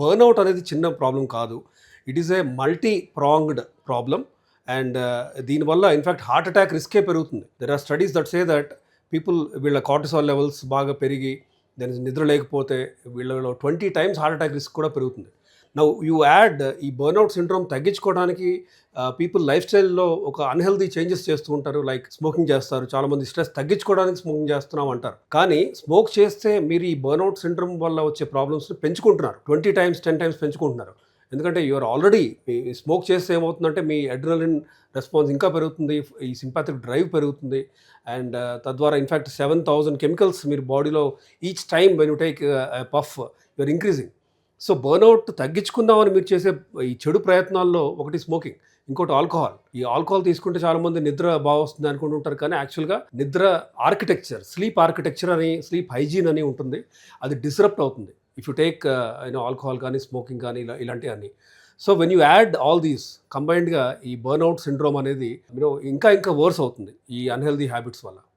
Burnout అనేది చిన్న problem కాదు. It uh, is a multi pronged problem and దీనివల్ల ఇన్ఫ్యాక్ట్ హార్ట్ అటాక్ రిస్కే పెరుగుతుంది. There are studies that say that people వీళ్ళ కార్టిసాల్ లెవెల్స్ బాగా పెరిగి దాని నిద్ర లేకపోతే వీళ్ళలో twenty times heart attack risk కూడా పెరుగుతుంది. నవ్వు యూ యాడ్ ఈ బర్న్అవుట్ సిండ్రోమ్ తగ్గించుకోవడానికి పీపుల్ లైఫ్ స్టైల్లో ఒక అన్హెల్దీ చేంజెస్ చేస్తూ ఉంటారు. లైక్ స్మోకింగ్ చేస్తారు. చాలామంది స్ట్రెస్ తగ్గించుకోవడానికి స్మోకింగ్ చేస్తున్నాం అంటారు. కానీ స్మోక్ చేస్తే మీరు ఈ బర్న్అవుట్ సిండ్రోమ్ వల్ల వచ్చే ప్రాబ్లమ్స్ని పెంచుకుంటున్నారు. ట్వంటీ టైమ్స్ టెన్ టైమ్స్ పెంచుకుంటున్నారు. ఎందుకంటే యూఆర్ ఆల్రెడీ మీ స్మోక్ చేస్తే ఏమవుతుందంటే మీ అడ్రినలిన్ రెస్పాన్స్ ఇంకా పెరుగుతుంది. ఈ సింపాథిక్ డ్రైవ్ పెరుగుతుంది. అండ్ uh, తద్వారా in fact seven thousand chemicals మీరు బాడీలో each time when you take puff you are increasing so burnout తగ్గించుకుందామని మీరు చేసే ఈ చెడు ప్రయత్నాల్లో ఒకటి స్మోకింగ్ ఇంకోటి ఆల్కహాల్. ఈ ఆల్కహాల్ తీసుకుంటే చాలా మంది నిద్ర బాగా వస్తుంది అనుకుంటుంటారు కానీ యాక్చువల్గా నిద్ర ఆర్కిటెక్చర్ స్లీప్ ఆర్కిటెక్చర్ అని స్లీప్ హైజీన్ అని ఉంటుంది. అది డిస్రప్ట్ అవుతుంది. If you take you know alcohol కానీ స్మోకింగ్ కానీ ఇలా ఇలాంటివన్నీ. So when you add all these కంబైన్డ్గా ఈ బర్న్అవుట్ సిండ్రోమ్ అనేది మీరు ఇంకా ఇంకా వర్స్ అవుతుంది ఈ అన్హెల్దీ హ్యాబిట్స్ వల్ల.